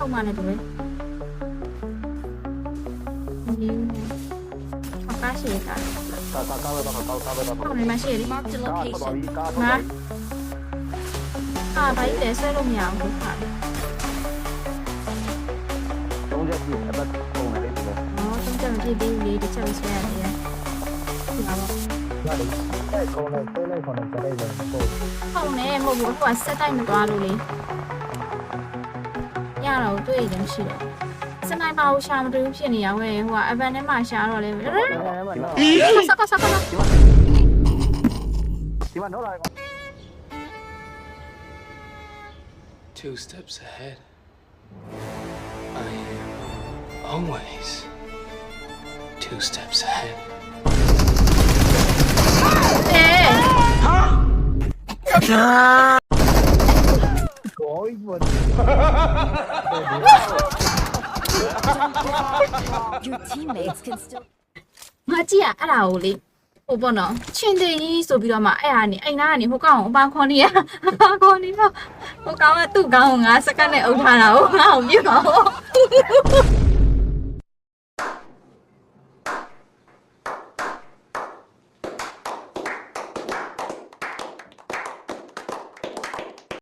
ထုတ်မှလည်းတူပဲဒီအကားရှိတာကာကာကာပဲတော့ကာကာပဲတော့ဟုတ်နေမှရှိရလေ Marked a ကာတော့ location. ဒီကာတော့ဟာအာဘိုင်းတဲဆွဲလို့မရဘူးခါတော့ကြည့်အပတ်ပုံနေတယ်ဒီလိုအော်သုံးချက်မပြည့်သေးဘူးလေတစ်ချက်ဆွဲရတယ်ဒီပါဘောရတယ်အဲကောင်းတယ်တဲလိုက်ခေါ်တယ်တဲလိုက်တယ်ပို့ဟုတ်နေမဟုတ်ဘူးအခုကဆက်တိုက်မသွားလို့လေရ တော့တွေ့ရင်ရှိတယ်စနိုက်ပါကိုရှာမတွေ့ဘူးဖြစ်နေရဝဲဟိုကအဗန်ထဲမှာရှာတော့လေ အဲမနော် စကားစကား ဒီမှာတော့လာ Two steps ahead. I am always two steps ahead. အေး ကိုယ်ဘော ငါကြည့်ရအဲ့ဒါကိုလေဟိုပေါ့နော်ချင်းတေးကြီးဆိုပြီးတော့မှအဲ့ဟာနေအိမ်သားကနေဟိုကောင်ကိုအပါခေါ်နေရအပါခေါ်နေတော့ဟိုကောင်ကသူ့ကောင်ကိုငါစကတ်နဲ့အုပ်ထားတာကိုငါ့ကိုပြစ်ပါဦး